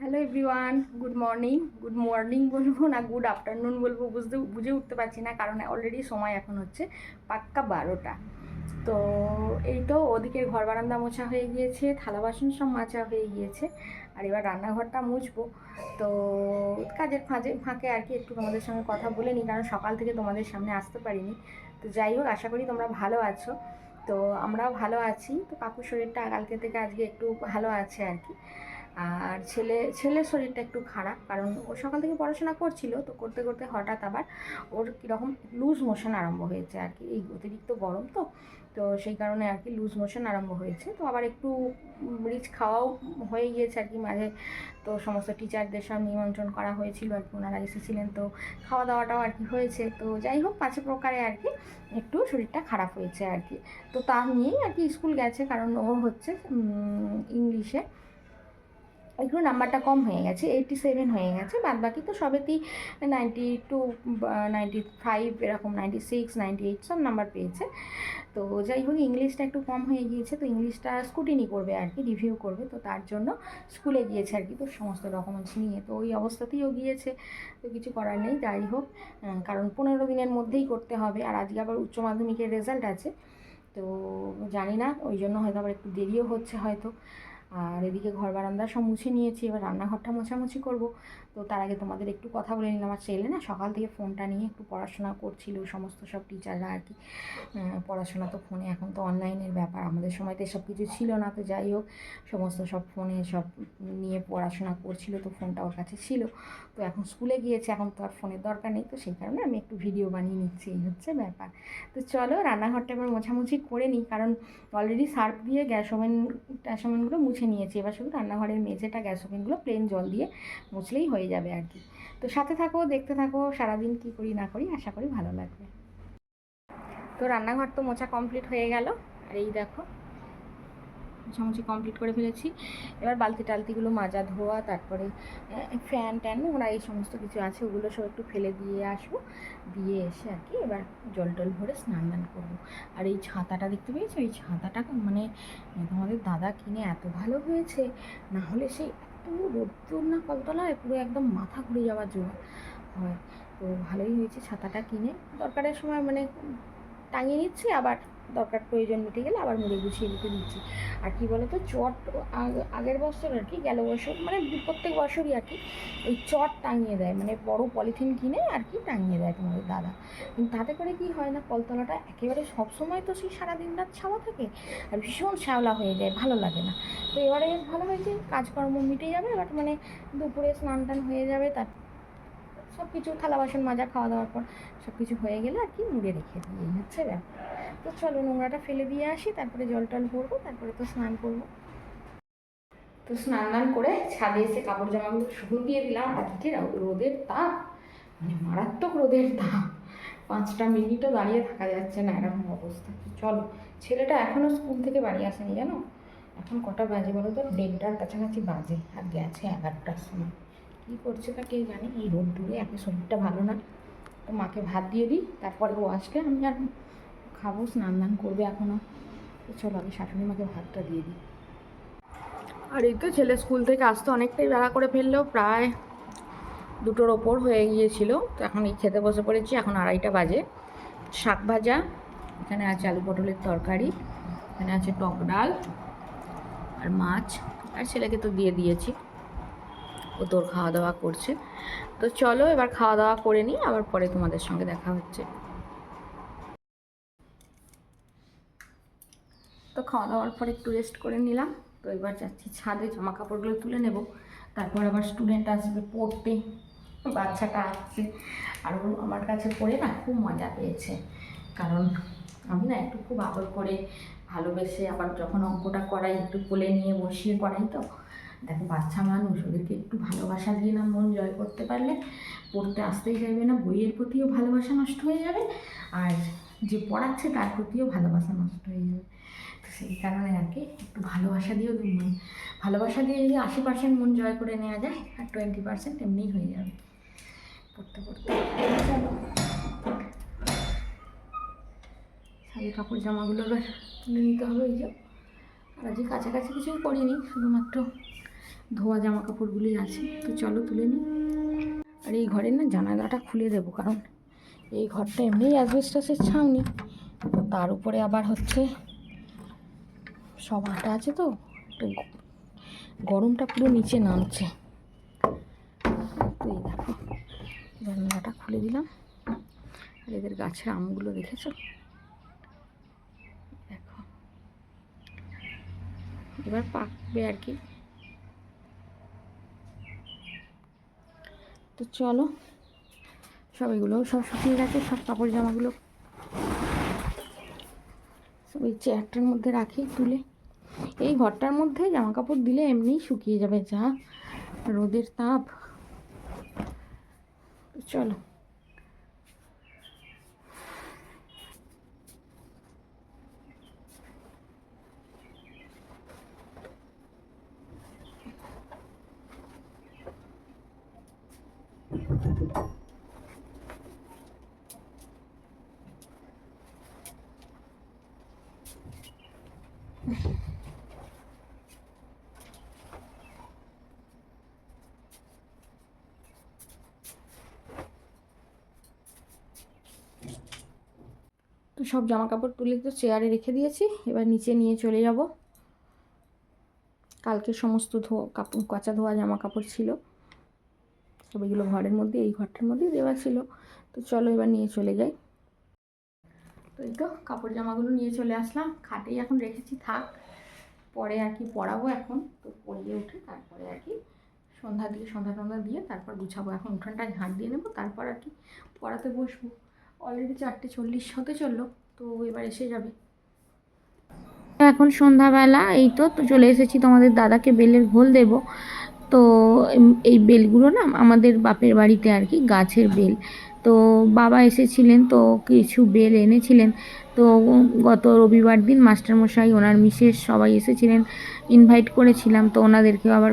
Hello everyone good morning good morning বলব না good afternoon বলব, বুঝতে, বুঝে উঠতে পারছি না, কারণ অলরেডি সময় এখন হচ্ছে পাক্কা বারোটা। তো এই তো ওদিকের ঘর বারান্দা মোছা হয়ে গিয়েছে, থালা বাসন সব মাজা হয়ে গিয়েছে, আর এবার রান্নাঘরটা মুছবো। তো কাজের ফাঁজে, ফাঁকে আর কি একটু তোমাদের সঙ্গে কথা বলে নিই, কারণ সকাল থেকে তোমাদের সামনে আসতে পারিনি। তো যাই হোক, আশা করি তোমরা ভালো আছো। তো আমরাও ভালো আছি। তো কাকুর শরীরটা কালকে থেকে আজকে একটু ভালো আছে আর কি। আর ছেলে, ছেলের শরীরটা একটু খারাপ, কারণ ও সকাল থেকে পড়াশোনা করছিল, তো করতে করতে হঠাৎ আবার ওর কীরকম লুজ মোশন আরম্ভ হয়েছে আর কি, এই অতিরিক্ত গরম তো তো সেই কারণে আর কি লুজ মোশন আরম্ভ হয়েছে, তো আবার একটু রিচ খাওয়াও হয়ে গিয়েছে আর কি মাঝে, তো সমস্ত টিচারদের সব নিমন্ত্রণ করা হয়েছিল আর কি, ওনারা এসেছিলেন, তো খাওয়া দাওয়াটাও আর কি হয়েছে, তো যাই হোক পাঁচে প্রকারে আর কি একটু শরীরটা খারাপ হয়েছে আর কি, তো তা নিয়েই আর কি স্কুল গেছে, কারণ ও হচ্ছে ইংলিশে একটু নাম্বারটা কম হয়ে গেছে এইটটি সেভেন হয়ে গেছে বাদ বাকি তো সবেতেই নাইনটি টু নাইনটি ফাইভ এরকম নাইনটি সিক্স নাইনটি এইট সব নাম্বার পেয়েছে। তো যাই হোক, ইংলিশটা একটু কম হয়ে গিয়েছে, তো ইংলিশটা স্কুটিনি করবে আর কি রিভিউ করবে, তো তার জন্য স্কুলে গিয়েছে আর কি, তো সমস্ত ডকুমেন্টস নিয়ে, তো ওই অবস্থাতেই গিয়েছে, তো কিছু করার নেই, যাই হোক কারণ পনেরো দিনের মধ্যেই করতে হবে, আর আজকে আবার উচ্চ মাধ্যমিকের রেজাল্ট আছে, তো জানি না, ওই জন্য হয়তো আবার একটু দেরিও হচ্ছে হয়তো। আর এদিকে ঘর বারান্দা সব মুছে নিয়েছি এবার রান্নাঘরটা মোছামুছি করব। তো তার আগে তোমাদের একটু কথা বলে নিলাম। আমার ছেলে না সকাল থেকে ফোনটা নিয়ে একটু পড়াশোনা করছিল, সমস্ত সব টিচাররা আর কি। পড়াশোনা তো ফোনে, এখন তো অনলাইনের ব্যাপার। আমাদের সময় তো এসব কিছু ছিল না, তো যাই হোক, সমস্ত সব ফোনে সব নিয়ে পড়াশোনা করছিল, তো ফোনটা ওর কাছে ছিল। তো এখন স্কুলে গিয়েছে, এখন তো আর ফোনের দরকার নেই, তো সেই কারণে আমি একটু ভিডিও বানিয়ে নিচ্ছি, এই হচ্ছে ব্যাপার। তো চলো, রান্নাঘরটা এবার মোছামুছি করে নিই, কারণ অলরেডি সার্ফ দিয়ে গ্যাস ওভেন গ্যাস ওভেনগুলো মুছে নিয়েছি। এবার শুধু রান্নাঘরের মেঝেটা গ্যাস ওভেনগুলো প্লেন জল দিয়ে মুছলেই হয়ে যাবে আর কি। তো সাথে থাকো, দেখতে থাকো, সারাদিন কি করি না করি, আশা করি ভালো লাগবে। তো রান্নাঘর তো মোছা কমপ্লিট হয়ে গেল। আর এই দেখো, মোছামুছি কমপ্লিট করে ফেলেছি। এবার বালতি টালতিগুলো মাজা, ধোয়া, তারপরে ফ্যান ট্যান, ওরা এই সমস্ত কিছু আছে, ওগুলো সব একটু ফেলে দিয়ে আসব। দিয়ে এসে আর কি এবার জল টল ভরে স্নান দান করব। আর এই ছাতাটা দেখতে পেয়েছ? এই ছাতাটা মানে তোমাদের দাদা কিনে এত ভালো হয়েছে। না হলে সেই এত রোদ্দুর না কলতলায় পুরো একদম মাথা ঘুরে যাওয়ার জন্য হয়, তো ভালোই হয়েছে, ছাতাটা কিনে দরকারের সময় মানে টাঙিয়ে নিচ্ছি, আবার দরকার প্রয়োজন মিটে গেলে আবার মুড়ে গুছিয়ে রেখে দিচ্ছি। আর কি বলতো, চট আগ- আগের বছর আর কি, গেল বছর মানে প্রত্যেক বছরই আর কি ওই চট টাঙিয়ে দেয় মানে বড় পলিথিন কিনে আর কি টাঙিয়ে দেয় তোমাদের দাদা। কিন্তু তাতে করে কি হয় না, কলতলাটা একেবারে সবসময় তো সেই সারাদিন রাত ছাওয়া থাকে, আর ভীষণ শ্যাওলা হয়ে যায়, ভালো লাগে না। তো এবারে ভালো হয়েছে, কাজকর্ম মিটে যাবে বাট মানে দুপুরে স্নান টান হয়ে যাবে, তার সব কিছু থালা বাসন মাজা খাওয়া দাওয়ার পর সব কিছু হয়ে গেলে আর কি মুড়ে রেখে দিই, এই হচ্ছে ব্যাপার। তো চলো নোংরাটা ফেলে দিয়ে আসি, তারপরে জল টল ভরবো, তারপরে তো স্নান করব। তো স্নান দান করে ছাদে এসে কাপড় জামাগুলো শুকনো দিয়ে দিলাম আজকে রোদের তাপ মানে মারাত্মক রোদের তাপ। পাঁচটা মিনিটও দাঁড়িয়ে থাকা যাচ্ছে না এরকম অবস্থা। চলো, ছেলেটা এখনও স্কুল থেকে বাড়ি আসেনি জানো? এখন কটা বাজে বলো তো? দেড়টার কাছাকাছি বাজে, আর গেছে এগারোটার সময়। কী করছে তা কে জানে? এই রোদ দূরে একে শরীরটা ভালো না। তো মাকে ভাত দিয়ে দিই, তারপরে ও আসলে আমি আর খাব, স্নান দান করবে এখনও তো চলো আগে শাশুড়ি মাকে ভাতটা দিয়ে দিই। আর এই তো ছেলে স্কুল থেকে আসতে অনেকটাই বেড়া করে ফেললেও প্রায় দুটোর ওপর হয়ে গিয়েছিল। তো এখন এই খেতে বসে পড়েছি, এখন আড়াইটা বাজে। শাক ভাজা, এখানে আছে আলু পটলের তরকারি, এখানে আছে টক ডাল আর মাছ। আর ছেলেকে তো দিয়ে দিয়েছি। ও তোর খাওয়া দাওয়া করছে। তো চলো এবার খাওয়া দাওয়া করে নিই, আবার পরে তোমাদের সঙ্গে দেখা হচ্ছে। তো খাওয়া দাওয়ার পর একটু রেস্ট করে নিলাম। তো এবার যাচ্ছি ছাদে জামা কাপড়গুলো তুলে নেব। তারপর আবার স্টুডেন্ট আসবে, পড়তে। বাচ্চাটা আসছে। আর ও আমার কাছে পড়ে না খুব মজা পেয়েছে। কারণ আমি না একটু খুব আদর করে ভালোবেসে আবার যখন অঙ্কটা করাই, একটু কোলে নিয়ে বসিয়ে করাই তো দেখো, বাচ্চা মানুষ, ওদেরকে একটু ভালোবাসা দিয়ে না মন জয় করতে পারলে পড়তে আসতেই চাইবে না, বইয়ের প্রতিও ভালোবাসা নষ্ট হয়ে যাবে আর যে পড়াচ্ছে তার প্রতিও ভালোবাসা নষ্ট হয়ে যাবে। তো সেই কারণে আর কি, একটু ভালোবাসা দিয়েও ভালোবাসা দিয়ে যদি আশি পার্সেন্ট মন জয় করে নেওয়া যায়, আর টোয়েন্টি পার্সেন্ট এমনিই হয়ে যাবে। পড়তে পড়তে। শাড়ি, কাপড়, জামাগুলো এবার তুলে নিতে হবে ওই যে। আর আজকে কাছাকাছি কিছুই করিনি, শুধুমাত্র ধোয়া জামা কাপড়গুলি আছে। তো চলো তুলে নিই। আর এই ঘরের না জানালাটা খুলে দেবো, কারণ এই ঘরটা এমনিই অ্যাসবেস্টাসের ছাউনি। তো তার উপরে আবার হচ্ছে সব আটা আছে তো গরমটা পুরো নিচে নামছে। তো এই দেখো, জানলাটা খুলে দিলাম। আর এদের গাছের আমগুলো দেখেছ? দেখো। এবার পাকবে আর কি। তো চলো, সব এগুলো, সব শুকিয়ে গেছে, সব কাপড় জামাগুলো। সব এই চেয়ারটার মধ্যে রাখি, তুলে। এই ঘরটার মধ্যে জামা কাপড় দিলে এমনিই শুকিয়ে যাবে, যা রোদের তাপ। চলো। তো সব জামা কাপড় তুলে তো চেয়ারে রেখে দিয়েছি। এবার নিচে নিয়ে চলে যাব। কালকে সমস্ত ধো কাপড় কাঁচা ধোয়া জামা কাপড় ছিল। সব এগুলো ঘরের মধ্যে, এই ঘরটার মধ্যেই দেওয়া ছিল। তো চলো এবার নিয়ে চলে যাই। তো এই তো কাপড় জামাগুলো নিয়ে চলে আসলাম। খাটেই এখন রেখেছি, থাক। পরে আর কি পরাবো এখন। তো পরিয়ে উঠে তারপরে আর কি সন্ধ্যা দিয়ে সন্ধ্যা টন্ধ্যা দিয়ে তারপর গুছাবো। এখন উঠানটা ঝাঁট দিয়ে নেব, তারপর আর কি পড়াতে বসবো। অলরেডি চারটে চল্লিশ হতে চলল, তো এবার এসে যাবে। এখন সন্ধ্যাবেলা, এই তো চলে এসেছি তোমাদের দাদাকে বেলের ঘোল দেব। তো এই বেলগুলো না আমাদের বাপের বাড়িতে আর কি, গাছের বেল। তো বাবা এসেছিলেন, তো কিছু বেল এনেছিলেন। তো গত রবিবার দিন মাস্টারমশাই ওনার মিসেস সবাই এসেছিলেন ইনভাইট করেছিলাম। তো ওনাদেরকেও আবার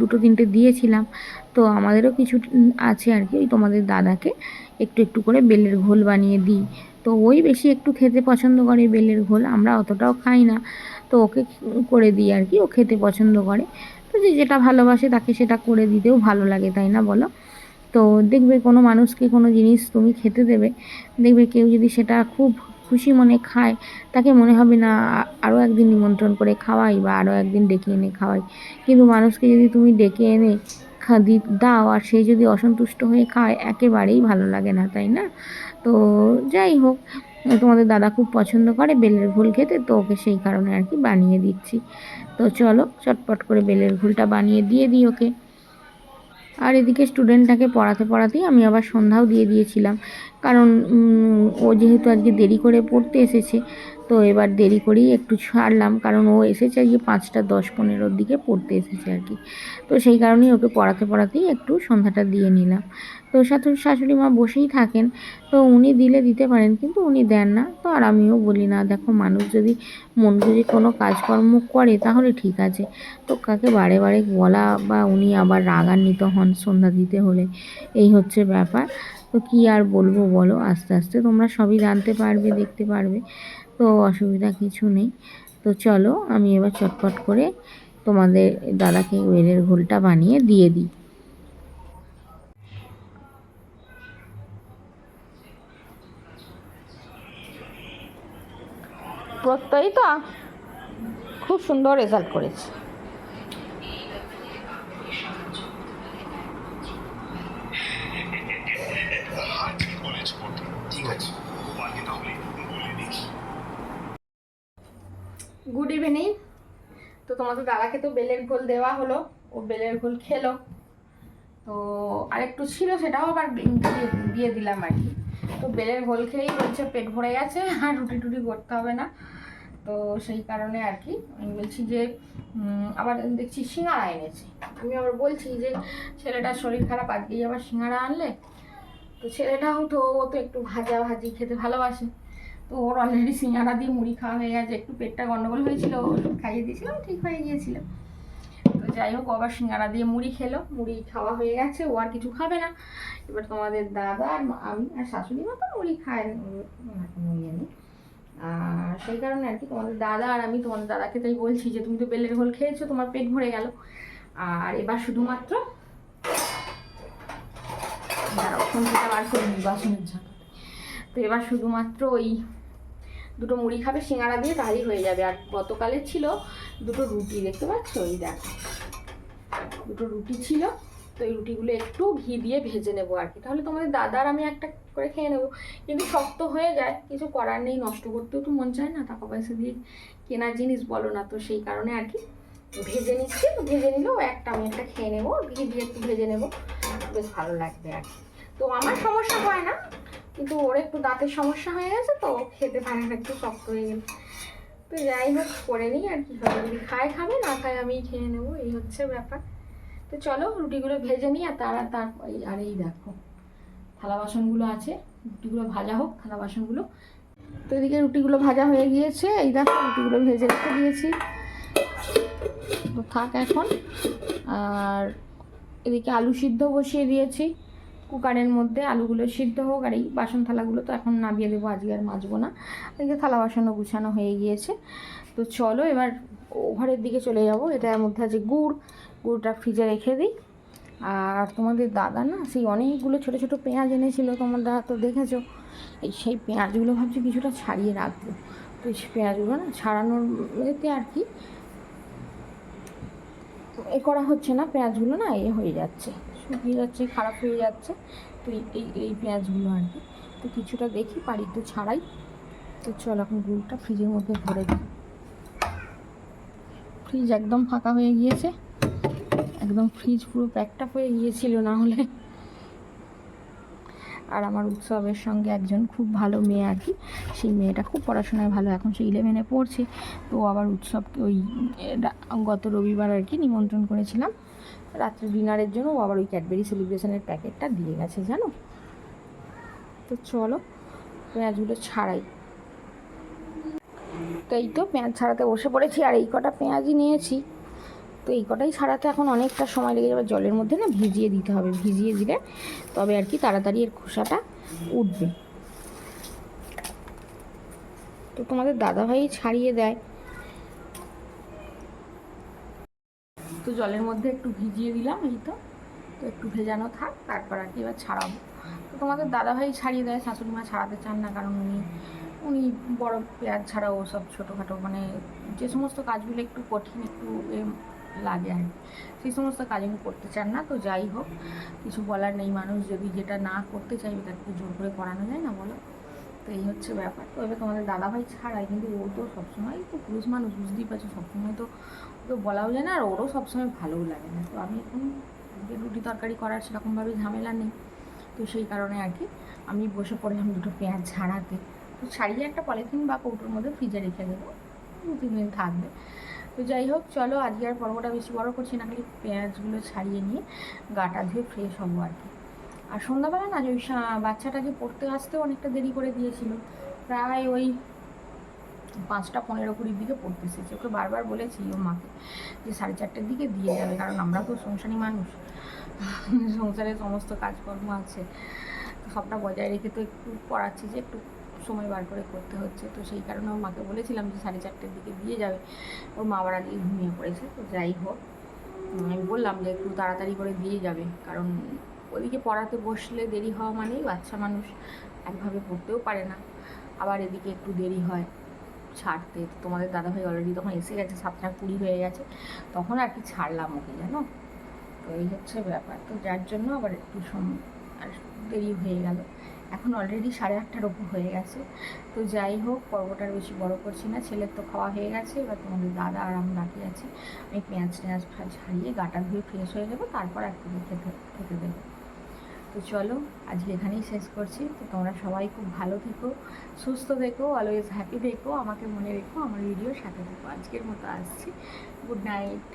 দুটো তিনটে দিয়েছিলাম। তো আমাদেরও কিছু আছে আর কি, ওই তোমাদের দাদাকে একটু একটু করে বেলের ঘোল বানিয়ে দিই। তো ওই বেশি একটু খেতে পছন্দ করে বেলের ঘোল, আমরা অতটাও খাই না। তো ওকে করে দিই আর কি, ও খেতে পছন্দ করে। যে যেটা ভালোবাসে তাকে সেটা করে দিতেও ভালো লাগে, তাই না বলো? তো দেখবে কোনো মানুষকে কোনো জিনিস তুমি খেতে দেবে, দেখবে কেউ যদি সেটা খুব খুশি মনে খায়, তাকে মনে হবে না আরও একদিন নিমন্ত্রণ করে খাওয়াই বা আরও একদিন ডেকে এনে খাওয়াই। কিন্তু মানুষকে যদি তুমি ডেকে এনে দি, দাও আর সে যদি অসন্তুষ্ট হয়ে খায়, একেবারেই ভালো লাগে না, তাই না? তো যাই হোক তোমাদের দাদা খুব পছন্দ করে বেলের ঘোল খেতে, তো ওকে সেই কারণে আর কি বানিয়ে দিচ্ছি। তো চলো, চটপট করে বেলের ঘোলটা বানিয়ে দিয়ে দিই ওকে। আর এদিকে স্টুডেন্টটাকে পড়াতে পড়াতেই আমি আবার সন্ধ্যাও দিয়ে দিয়েছিলাম। কারণ ও যেহেতু আজকে দেরি করে পড়তে এসেছে, তো এবার দেরি করেই একটু ছাড়লাম। কারণ ও এসেছে আজকে পাঁচটা দশ পনেরোর দিকে পড়তে এসেছে আর কি। তো সেই কারণেই ওকে পড়াতে পড়াতেই একটু সন্ধ্যাটা দিয়ে নিলাম। তো শাশুড়ি শাশুড়ি মা বসেই থাকেন, তো উনি দিলে দিতে পারেন, কিন্তু উনি দেন না। তো আর আমিও বলি, না, দেখো, মানুষ যদি মন বুঝে কোনো কাজকর্ম করে, তাহলে ঠিক আছে। তো কাকে বারে বারে বলা বা উনি আবার রাগান্বিত হন সন্ধ্যা দিতে হলে, এই হচ্ছে ব্যাপার। তো কি আর বলব বলো? আস্তে আস্তে তোমরা সবই জানতে পারবে, দেখতে পারবে। তো অসুবিধা কিছু নেই। তো চলো আমি এবার চটপট করে তোমাদের দাদাকে ওয়েলের ঘোলটা বানিয়ে দিয়ে দিই। প্রত্যয়ই তো খুব সুন্দর রেজাল্ট করেছে। গুড ইভিনিং তো তোমাদের দাদাকে তো বেলের ঘোল দেওয়া হলো। ও বেলের ঘোল খেলো। তো আরেকটু ছিল, সেটাও আবার দিয়ে দিলাম আর কি। তো বেলের ঘোল খেয়েই বলছে পেট ভরে গেছে, আর রুটি টুটি করতে হবে না। তো সেই কারণে আর কি, আমি বলছি যে আবার দেখছি সিঙ্গারা এনেছে। আমি আবার বলছি যে, ছেলেটার শরীর খারাপ, আজকেই আবার সিঙ্গারা আনলে? তো ছেলেটাও তো, ও তো একটু ভাজা ভাজি খেতে ভালোবাসে। তো ওর অলরেডি সিঙ্গারা দিয়ে মুড়ি খাওয়া হয়ে গেছে, একটু পেটটা গন্ডগোল হয়েছিল ওষুধ খাইয়ে দিয়েছিলাম, ঠিক হয়ে গিয়েছিল। তো যাই হোক আবার সিঙ্গারা দিয়ে মুড়ি খেলো, মুড়ি খাওয়া হয়ে গেছে, ও আর কিছু খাবে না। এবার তোমাদের দাদা আর আমি আর শাশুড়ি মা তো মুড়ি খায়, মুড়ি আর সেই কারণে আর কি তোমাদের দাদা আর আমি তোমাদের দাদাকে তাই বলছি যে, তুমি তো বেলের ঘোল খেয়েছো, তোমার পেট ভরে গেল। আর এবার শুধুমাত্র বাসনের তো এবার শুধুমাত্র ওই দুটো মুড়ি খাবে, সিঙ্গারা দিয়ে তাহলেই হয়ে যাবে। আর গতকালে ছিল দুটো রুটি, দেখতে পাচ্ছ? ওই দেখো, দুটো রুটি ছিল। তো এই রুটিগুলো একটু ঘি দিয়ে ভেজে নেব আর কি। তাহলে তোমাদের দাদার আমি একটা করে খেয়ে নেব। কিন্তু শক্ত হয়ে যায়, কিছু করার নেই, নষ্ট করতেও তো মন চায় না, টাকা পয়সা দিয়ে কেনার জিনিস বলো না, তো সেই কারণে আর কি। ভেজে নিচ্ছি, তো ভেজে নিলেও একটা, আমি একটা খেয়ে নেব, ঘি ভেজে নেব। বেশ ভালো লাগবে আর কি। তো আমার সমস্যা হয় না কিন্তু ওর একটু দাঁতের সমস্যা হয়ে গেছে তো, খেতে পারে না, একটু শক্ত হয়ে গেল তো যাই হোক, করে নিই আর কি হবে। যদি খায় খাবে, না খায় আমি খেয়ে নেব, এই হচ্ছে ব্যাপার। তো চলো, রুটিগুলো ভেজে নিই আর তারা তার আর এই দেখো, থালা বাসনগুলো আছে। রুটিগুলো ভাজা হোক, থালা বাসনগুলো। তো এদিকে রুটিগুলো ভাজা হয়ে গিয়েছে। এই দেখো, রুটিগুলো ভেজে রেখে দিয়েছি। তো থাক এখন। আর এদিকে আলু সিদ্ধ বসিয়ে দিয়েছি। কুকারের মধ্যে আলুগুলো সিদ্ধ হোক আর এই বাসন থালাগুলো তো এখন নামিয়ে দেবো, আজকে আর মাজবো না। এদিকে থালা বাসনও গুছানো হয়ে গিয়েছে। তো চলো এবার ও ঘরের দিকে চলে যাব। এটার মধ্যে আছে গুড়, গুড়টা ফ্রিজে রেখে দিই। আর তোমাদের দাদা না, সেই অনেকগুলো ছোটো ছোটো পেঁয়াজ এনেছিল তোমরা তো দেখেছ? এই সেই পেঁয়াজগুলো ভাবছি কিছুটা ছাড়িয়ে রাখব। তো এই পেঁয়াজগুলো না ছাড়ানোর এতে আর কি এ করা হচ্ছে না, পেঁয়াজগুলো না এ হয়ে যাচ্ছে। শুকিয়ে যাচ্ছে খারাপ হয়ে যাচ্ছে। তো এই, এই- পেঁয়াজগুলো আর কি। তো কিছুটা দেখি, পারি তো ছাড়াই। তো চল এখন গুড়টা ফ্রিজের মধ্যে ভরে দিই। ফ্রিজ একদম ফাঁকা হয়ে গিয়েছে। একদম ফ্রিজ পুরো প্যাকটা হয়ে গিয়েছিল না হলে। আর আমার উৎসবের সঙ্গে একজন খুব ভালো মেয়ে আর কি, সেই মেয়েটা খুব পড়াশোনায় ভালো, এখন সে ইলেভেনে পড়ছে। তো আবার উৎসবকে ওই গত রবিবার আর কি নিমন্ত্রণ করেছিলাম। রাত্রে ডিনারের জন্য আবার ওই ক্যাডবেরি সেলিব্রেশনের প্যাকেটটা দিয়ে গেছে, জানো? তো চলো, পেঁয়াজগুলো ছাড়াই। তো এই তো পেঁয়াজ ছাড়াতে বসে পড়েছি, আর এই কটা পেঁয়াজই নিয়েছি। তো এই কটাই ছাড়াতে এখন অনেকটা সময় লেগে যাবে, জলের মধ্যে না ভিজিয়ে দিতে হবে, ভিজিয়ে দিলে তবে আর কি তাড়াতাড়ি এর খোসাটা উঠবে। তো তোমাদের দাদাভাই ছাড়িয়ে দেয়। তো জলের মধ্যে একটু ভিজিয়ে দিলাম এই তো। তো একটু ভেজানো থাক, তারপর আর কি এবার ছাড়াবো। তো তোমাদের দাদাভাই ছাড়িয়ে দেয় শাশুড়ি মা ছাড়াতে চান না, কারণ উনি উনি বড় পেঁয়াজ ছাড়াও সব ছোটোখাটো মানে যে সমস্ত কাজগুলো একটু কঠিন, একটু এ লাগে আর সেই সমস্ত কাজ উনি করতে চান না, তো যাই হোক, কিছু বলার নেই। মানুষ যদি যেটা না করতে চাইবে, তাকে জোর করে করানো যায় না, বলো? এই হচ্ছে ব্যাপার। তো এবার তোমাদের দাদাভাই ছাড়াই কিন্তু ও তো সবসময় তো পুরুষ মানুষ, বুঝতেই পারছ, সবসময় তো ওকে বলাও যায় না আর ওরও সবসময় ভালোও লাগে না। তো আমি এখন রুটি তরকারি করার সেরকমভাবে ঝামেলা নেই। তো সেই কারণে আর কি আমি বসে পড়লাম দুটো পেঁয়াজ ছাড়াতে তো ছাড়িয়ে একটা পলিথিন বা কৌটোর মধ্যে ফ্রিজে রেখে দেবো, দু তিন দিন থাকবে। তো যাই হোক, চলো আজকে আর পর্বটা বেশি বড় করছি না, খালি পেঁয়াজগুলো ছাড়িয়ে নিয়ে গাটা ধুয়ে ফ্রেশ হব আর কি। আর সন্ধ্যাবেলা না যে ওই বাচ্চাটাকে পড়তে আসতেও অনেকটা দেরি করে দিয়েছিল, প্রায় ওই পাঁচটা পনেরো কুড়ির দিকে পড়তে এসেছে। ওকে বারবার বলেছি ওর মাকে যে সাড়ে চারটের দিকে দিয়ে যাবে, কারণ আমরা তো সংসারী মানুষ। সংসারে সমস্ত কাজকর্ম আছে। সবটা বজায় রেখে তো একটু পড়াচ্ছি যে একটু সময় বার করে করতে হচ্ছে। তো সেই কারণে ওর মাকে বলেছিলাম যে সাড়ে চারটের দিকে দিয়ে যাবে। ওর মা আবার আগে ঘুমিয়ে পড়েছে। তো যাই হোক, আমি বললাম যে একটু তাড়াতাড়ি করে দিয়ে যাবে, কারণ ওদিকে পড়াতে বসলে দেরি হওয়া মানেই বাচ্চা মানুষ একভাবে পড়তেও পারে না। আবার এদিকে একটু দেরি হয় ছাড়তে। তোমাদের দাদাভাই অলরেডি তখন এসে গেছে সাতটা কুড়ি হয়ে গেছে। তখন আর কি ছাড়লাম ওকে, জানো? তো এই হচ্ছে ব্যাপার। তো যার জন্য আবার একটু সম আর দেরি হয়ে গেল। এখন অলরেডি সাড়ে আটটার ওপর হয়ে গেছে। তো যাই হোক পর্বটার বেশি বড় করছি না। ছেলের তো খাওয়া হয়ে গেছে, এবার তোমাদের দাদা আর আমি বাকি আছে। আমি পেঁয়াজ টেঁয়াজ ছাড়িয়ে গাটা ধুয়ে ফ্রেশ হয়ে যাব, তারপর একটু খেতে খেতে দেবো। তো চলো, আজকে এখানেই শেষ করছি। তো তোমরা সবাই খুব ভালো থেকো, সুস্থ থেকো অলওয়েজ হ্যাপি থেকো, আমাকে মনে রেখো, আমার ভিডিও সাথে থেকো। আজকের মতো আসছি। Good night